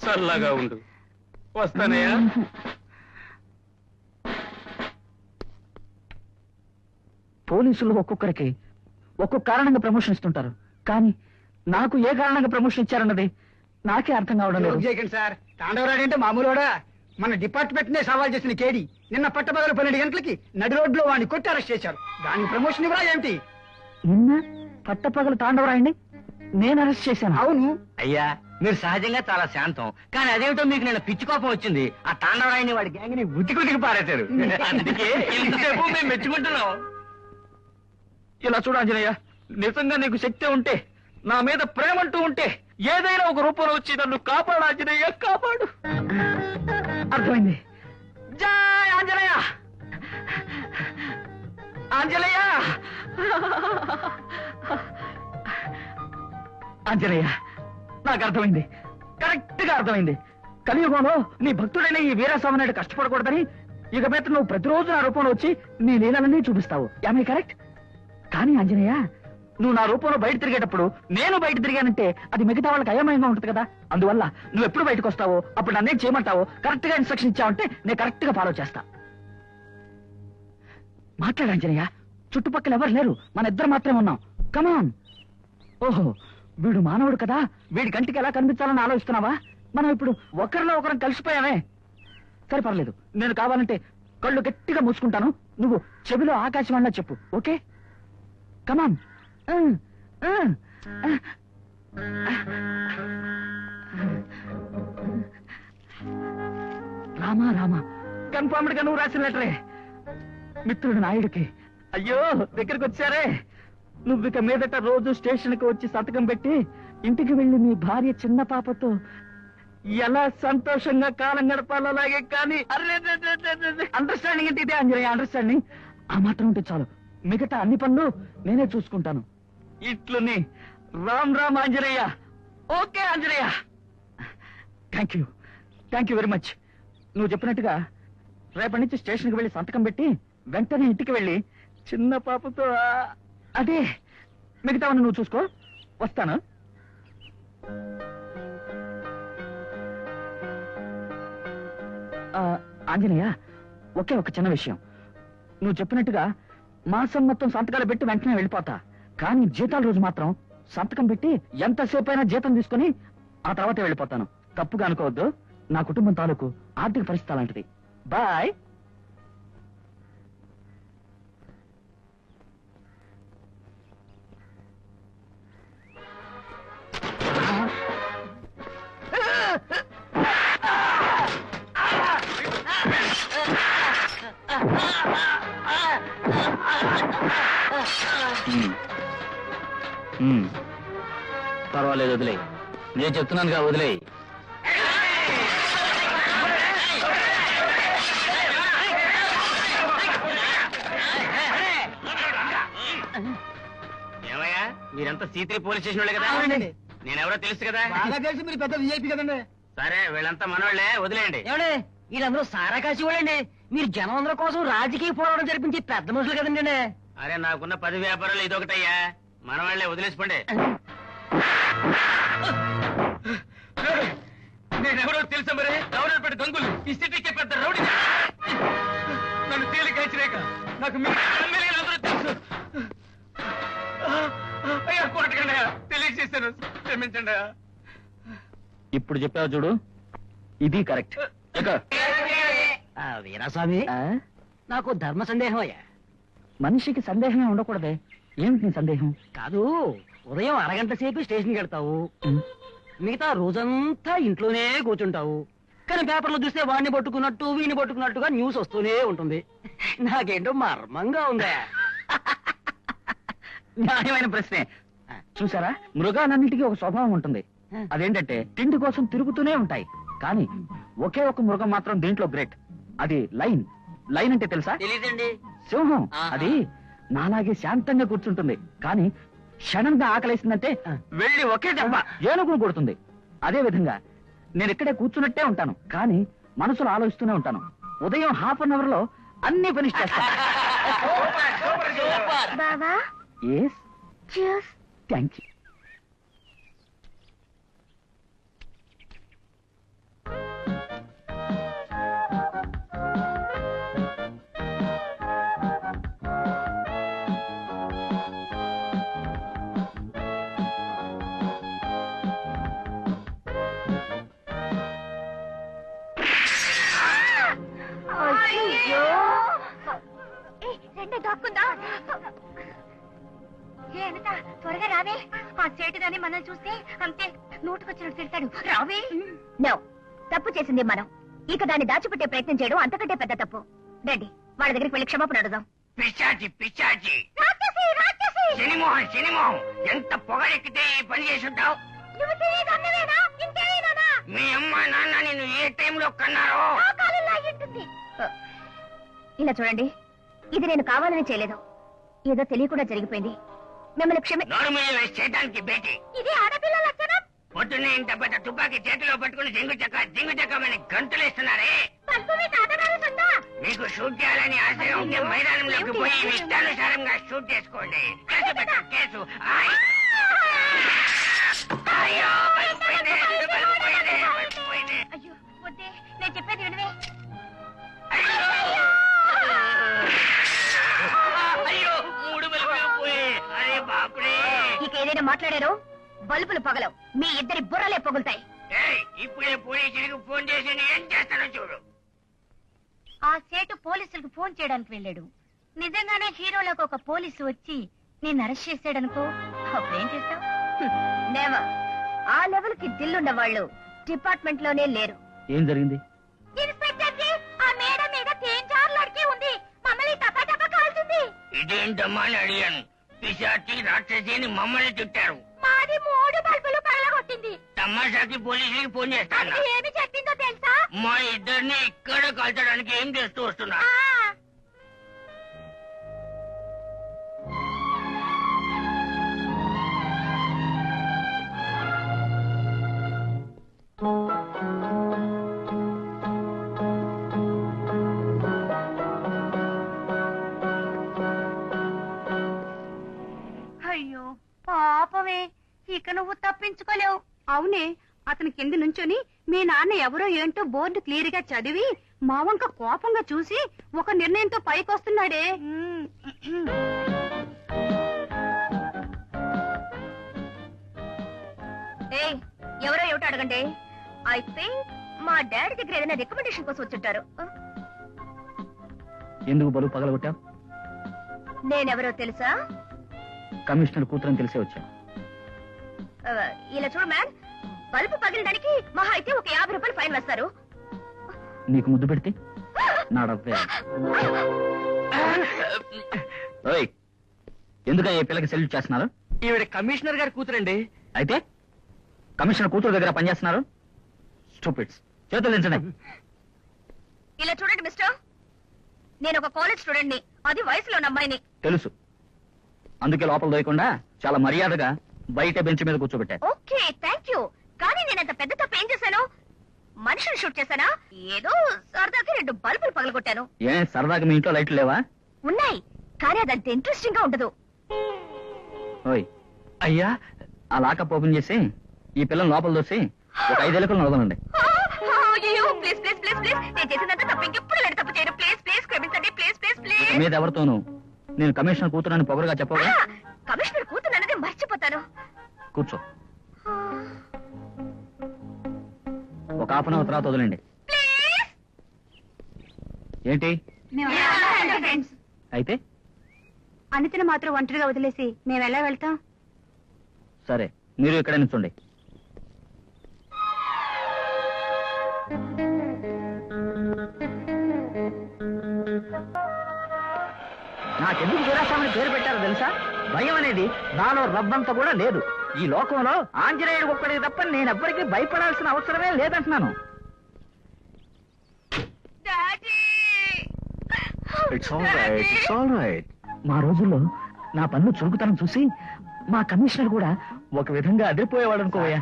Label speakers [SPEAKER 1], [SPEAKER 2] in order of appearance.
[SPEAKER 1] చల్లగా ఉండు. వస్తానయ్యా.
[SPEAKER 2] పోలీసులు ఒక్కొక్కరికి ఒక్కొక్క కారణంగా ప్రమోషన్ ఇస్తుంటారు. కానీ నాకు ఏ కారణంగా ప్రమోషన్ ఇచ్చారన్నది నాకే అర్థం కావడం లేదు.
[SPEAKER 3] చేయకండి సార్. తాండవరాడు అంటే మామూలుడా మన డిపార్ట్మెంట్ నే సవాల్ చేసిన కేడి నిన్న పట్టపగల పన్నెండు గంటలకి నడి రోడ్లో వాడిని కొట్టి అరెస్ట్ చేశారు. దానికి ప్రమోషన్ ఇవ్వరా ఏమిటి
[SPEAKER 2] నిన్న పట్టపగలు తాండవరాయండి నేను అరెస్ట్ చేశాను.
[SPEAKER 3] అవును.
[SPEAKER 4] అయ్యా మీరు సహజంగా చాలా శాంతం. కానీ అదేమిటో మీకు నేను పిచ్చి కోపం వచ్చింది. ఆ తాండవరాయిని వాడి గ్యాంగ్ని ఉతికి పారేశారు. అందుకే ఇంతసేపు మేము మెచ్చుకుంటున్నాం.
[SPEAKER 2] ఇలా చూడు ఆంజనేయ నిజంగా నీకు శక్తి ఉంటే నా మీద ప్రేమ అంటూ ఉంటే ఏదైనా ఒక రూపంలో వచ్చి నన్ను కాపాడు ఆంజనేయ కాపాడు. అర్థమైంది? జై ఆంజనేయ! ఆంజనేయ! ఆంజనేయ! నాకు అర్థమైంది. కరెక్ట్గా అర్థమైంది. కలియుగంలో నీ భక్తుడైన ఈ వీరస్వామినాయుడు కష్టపడకూడదని ఇక మీద నువ్వు ప్రతిరోజు నా రూపంలో వచ్చి నీ లీలలన్నీ చూపిస్తావు. యామీ కరెక్ట్ కానీ ఆంజనేయ నువ్వు నా రూపంలో బయట తిరిగేటప్పుడు నేను బయట తిరిగానంటే అది మిగతా వాళ్ళకి అయమయంగా ఉంటుంది కదా. అందువల్ల నువ్వు ఎప్పుడు బయటకు వస్తావో అప్పుడు నన్నేం చేయమంటావో కరెక్ట్గా ఇన్స్ట్రక్షన్ ఇచ్చావంటే నేను కరెక్ట్గా ఫాలో చేస్తా. మాట్లాడు ఆంజనేయ. చుట్టుపక్కల ఎవరు లేరు. మన ఇద్దరు మాత్రమే ఉన్నాం. కమాన్ ఓహో. వీడు మానవుడు కదా? వీడి కంటికి ఎలా కనిపించాలని ఆలోచిస్తున్నావా? మనం ఇప్పుడు ఒకరిలో ఒకరం కలిసిపోయామే. సరే పర్లేదు. నేను కావాలంటే కళ్ళు గట్టిగా మూసుకుంటాను. నువ్వు చెవిలో ఆకాశవాణిలో చెప్పు okay? Come on uh, uh, uh. Rama Rama. కన్ఫర్మ్డ్గా నువ్వు రాసిన లెటరే. మిత్రుడు నాయుడికి. అయ్యో దగ్గరికి వచ్చారే. నువ్వు ఇక మీదట రోజు స్టేషన్కి వచ్చి సంతకం పెట్టి ఇంటికి వెళ్ళి మీ భార్య చిన్న పాపతో ఎలా సంతోషంగా కాలం గడపాలో అలాగే కానీ అండర్స్టాండింగ్ ఏంటి ఇదే అంజనయ్య అండర్స్టాండింగ్ ఆ మాత్రం ఉంటే చాలు. మిగతా అన్ని పనులు నేనే చూసుకుంటాను. ఇట్లుని Ram Ram Anjaneya. Okay Anjaneya. Thank you thank you very much నువ్వు చెప్పినట్టుగా రేపటి నుంచి స్టేషన్కి వెళ్ళి సంతకం పెట్టి వెంటనే ఇంటికి వెళ్ళి చిన్న పాపతో అదే మిగతావన్నీ నువ్వు చూసుకో. వస్తాను. ఆంజనేయ ఒకే ఒక చిన్న విషయం. నువ్వు చెప్పినట్టుగా మాసం మొత్తం సంతకాలు పెట్టి వెంటనే వెళ్ళిపోతా. కానీ జీతాల రోజు మాత్రం సంతకం పెట్టి ఎంతసేపు అయినా జీతం తీసుకుని ఆ తర్వాతే వెళ్ళిపోతాను. తప్పుగా అనుకోవద్దు. నా కుటుంబం తాలూకు ఆర్థిక పరిస్థితి అలాంటిది. బాయ్.
[SPEAKER 4] పర్వాలేదు వదిలే నేను చెప్తున్నానుగా వదిలే ఏమయ్యా మీరంతా సీత్రి పోలీస్ స్టేషన్ వాళ్ళే కదా?
[SPEAKER 3] అవునండి.
[SPEAKER 4] నేనెవరో తెలుసు కదా?
[SPEAKER 3] బాగా తెలిసి మీరు పెద్ద విఐపి కదండి.
[SPEAKER 4] సరే వీళ్ళంతా మనోళ్ళే వదిలేయండి.
[SPEAKER 5] ఏమండి వీళ్ళందరూ సారా కాసి వాళ్ళండి. మీరు జనం అందరి కోసం రాజకీయ పోరాటం జరిపించి పెద్ద మనుషులు కదండి.
[SPEAKER 4] అరే నాకున్న పది వ్యాపారాలు ఇదొకటయ్యా. మన వాళ్ళే వదిలేసిపోండి. నేనెవరో తెలుసా మరి? గౌరవపేట గంగులు. ఈ సిటీకి పెద్ద రౌడీ నన్ను తేలిక హెచ్చరేక నాకు అందరూ తెలుసు. అయ్యా కొట్టకండి తెలియజేశాను. క్షమించండి
[SPEAKER 2] ఇప్పుడు చెప్పావు చూడు. ఇది కరెక్ట్.
[SPEAKER 5] వీరాస్వామి నాకు ధర్మ సందేహం అయ్యా.
[SPEAKER 2] మనిషికి సందేహమే ఉండకూడదే. ఏమిటి నీ సందేహం?
[SPEAKER 5] కాదు ఉదయం అరగంట సేపు స్టేషన్కి వెళ్తావు. మిగతా రోజంతా ఇంట్లోనే కూర్చుంటావు. కానీ పేపర్లో చూస్తే వాడిని పట్టుకున్నట్టు వీడిని పట్టుకున్నట్టుగా న్యూస్ వస్తూనే ఉంటుంది. నాకేంటో మర్మంగా ఉందా.
[SPEAKER 2] న్యాయమైన ప్రశ్నే. చూసారా? మృగాలన్నిటికీ ఒక స్వభావం ఉంటుంది. అదేంటంటే తిండి కోసం తిరుగుతూనే ఉంటాయి. కానీ ఒకే ఒక మృగం మాత్రం దీంట్లో గ్రేట్. అది లైన్. లైన్ అంటే తెలుసా?
[SPEAKER 5] తెలియదండి
[SPEAKER 2] సింహం. అది నాలాగే శాంతంగా కూర్చుంటుంది. కానీ క్షణంగా ఆకలేసిందంటే వెళ్ళి ఒకే దెబ్బ ఏనుగును కొడుతుంది. అదే విధంగా నేను ఇక్కడే కూర్చున్నట్టే ఉంటాను. కానీ మనసులో ఆలోచిస్తూనే ఉంటాను. ఉదయం హాఫ్ అన్ అవర్లో అన్ని ఫినిష్ చేస్తాను. థ్యాంక్ యూ
[SPEAKER 6] ఆ చేటుగాని మనం చూస్తే అంతే నోటుకొచ్చినట్టు తిడతాడు. రావే! నో తప్పు చేసింది మనం. ఇక దాన్ని దాచిపెట్టే ప్రయత్నం చేయడం అంతకంటే పెద్ద తప్పు. రండి వాళ్ళ దగ్గరికి వెళ్ళి క్షమాపణ అడుగుదాం. రాక్షసి రాక్షసి!
[SPEAKER 4] శనిమోహన్ శనిమోహన్ ఎంత పొగరెక్కితే ఈ పని చేసి ఉంటావు
[SPEAKER 6] నువ్వు తెలియదు అన్నవేనా? ఇంకేనా
[SPEAKER 4] మీ అమ్మ నాన్న నిన్ను ఏ టైంలో కన్నారో?
[SPEAKER 6] ఇలా చూడండి ఇది నేను కావాలని చేయలేదు. ఏదో తెలియకుండా జరిగిపోయింది. మిమ్మల్ని క్షమి
[SPEAKER 4] నోరు మీద వేసి చేయడానికి బేటి
[SPEAKER 6] ఇది ఆడపిల్ల లక్షణం.
[SPEAKER 4] పొద్దున్నే ఇంత పెద్ద తుపాకీ చేతిలో పట్టుకుని జింగు చెక్క జింగు చెక్కమని
[SPEAKER 6] పట్టుకుని తాతగారుందా
[SPEAKER 4] మీకు షూట్ చేయాలని ఆశగా ఉంటే మైదానంలోకి పోయి మీ ఇష్టానుసారంగా షూట్ చేసుకోండి. కేసు. అయ్యో
[SPEAKER 6] ఏదైనా మాట్లాడారో? బల్బులు పగలవు. మీ ఇద్దరి బుర్రలే పగులుతాయి.
[SPEAKER 4] ఏయ్, ఇప్పుడే పోలీసులకు ఫోన్ చేసి నేను ఏం చేస్తానో చూడు.
[SPEAKER 6] ఆ సేటు పోలీసులకు ఫోన్ చేయడానికి వెళ్ళాడు. నిజంగానే హీరోలకు ఒక పోలీసు వచ్చి నేను అరెస్ట్ చేశాడనుకో? అప్పుడేం చేస్తావు? నేవర్ ఆ లెవెల్కి దిల్లున్న వాళ్ళు డిపార్ట్మెంట్లోనే లేరు.
[SPEAKER 2] ఏం జరిగింది?
[SPEAKER 6] ఇన్స్పెక్టర్ జీ ఆ మేడ మీద తేంజార్లడికి ఉంది. మమ్మల్ని కాల్చింది.
[SPEAKER 4] ఇదేంటమ్మా అని అడిగాను. పిశాచి రాక్షసి అని మమ్మల్ని తిట్టారు.
[SPEAKER 6] మాది మూడు బల్బులు పగలగొట్టింది.
[SPEAKER 4] తమాషాకి పోలీసులకి ఫోన్ చేస్తాను?
[SPEAKER 6] ఏమి చెప్పిందో తెలుసా?
[SPEAKER 4] మా ఇద్దరిని ఇక్కడ కాల్చడానికి ఏం చేస్తూ వస్తున్నా?
[SPEAKER 6] ఆ. ఇక నువ్వు తప్పించుకోలేవు. అవునే అతని కింద నుంచొని మీ నాన్న ఎవరో ఏంటో బోర్డు క్లియర్గా చదివి మా వంక కోపంగా చూసి ఒక నిర్ణయంతో పైకొస్తున్నాడే. ఎవరో ఏమిటో అడగండి. ఐ థింక్ మా డాడీ దగ్గర ఏదైనా రికమెండేషన్ కోసం వచ్చుంటారు.
[SPEAKER 2] ఎందుకు బరువు పగలగొట్టావు?
[SPEAKER 6] నేనెవరో తెలుసా?
[SPEAKER 2] కమిషనర్ కూతురని తెలిసే వచ్చా
[SPEAKER 6] ఆ, ఇలా చూడు మ్యాన్ బల్బు పగిలడానికి మహా అయితే ఒక యాభై రూపాయలు ఫైన్ వేస్తారు.
[SPEAKER 2] నీకు ముద్దు పెడితే నా డబ్బే. ఓయ్ ఎందుక ఈ పిల్లకి సెల్యూట్ చేస్తున్నారు?
[SPEAKER 5] ఈవిడ కమిషనర్ గారి కూతురండి.
[SPEAKER 2] అయితే కమిషనర్ కూతురు దగ్గర పనిచేస్తున్నారు? స్టూపిడ్స్ చేతులు దించండి.
[SPEAKER 6] ఇలా చూడండి మిస్టర్. నేను ఒక కాలేజ్ స్టూడెంట్ని అది వయసులో ఉన్న అమ్మాయిని.
[SPEAKER 2] తెలుసు. అందుకే లోపల దోయకుండా చాలా మర్యాదగా బయట బెంచ్ మీద కూర్చోబెట్టా
[SPEAKER 6] ఓకే థ్యాంక్ యూ కానీ నేను అంత పెద్ద తప్పు ఏం చేశాను? మనిషిని షూట్ చేశానా? ఏదో సరదాకి రెండు బల్బులు పగలగొట్టాను.
[SPEAKER 2] ఏ సరదాగా మీ ఇంట్లో లైట్లు లేవా?
[SPEAKER 6] ఉన్నాయి కానీ అదంత ఇంట్రెస్టింగ్గా ఉండదు.
[SPEAKER 2] ఓయ్
[SPEAKER 5] అయ్యా
[SPEAKER 2] ఆ లాకప్ ఓపెన్ చేసి ఈ పిల్లని లోపల దోసి ఒక ఐదేళ్ళకు నడవనండి
[SPEAKER 6] ప్లీజ్ ప్లీజ్ ప్లీజ్ ప్లీజ్ నేను చేసినంత తప్పు ఇంకెప్పుడు ఇలాంటి తప్పు చేయను. ప్లీజ్ ప్లీజ్ క్షమించండి. ప్లీజ్ ప్లీజ్
[SPEAKER 2] ఇక
[SPEAKER 6] ప్లీజ్
[SPEAKER 2] మీద ఎవరితోనూ నేను కమిషనర్ కూతురని పొగరుగా చెప్పగా కూర్చో. ఒక హాఫ్ అన్ అవర్ తర్వాత వదిలేండి. ఏంటి? అయితే?
[SPEAKER 6] అనితను మాత్రం ఒంటరిగా వదిలేసి మేము ఎలా వెళ్తాం?
[SPEAKER 2] సరే మీరు ఇక్కడే నిల్చోండి. నాకెందుకు వీరాస్వామిని పేరు పెట్టారో తెలుసా? భయం అనేది నాలో రబ్బంత కూడా లేదు. ఈ లోకంలో ఆంజనేయుడు ఒక్కడికి తప్ప నేను ఎవ్వరికీ భయపడాల్సిన అవసరమే లేదంటున్నాను. It's all right it's all right మా రోజుల్లో నా పన్ను చురుకుతనం చూసి మా కమిషనర్ కూడా ఒక విధంగా అదిరిపోయేవాడు అనుకోవయ్యా.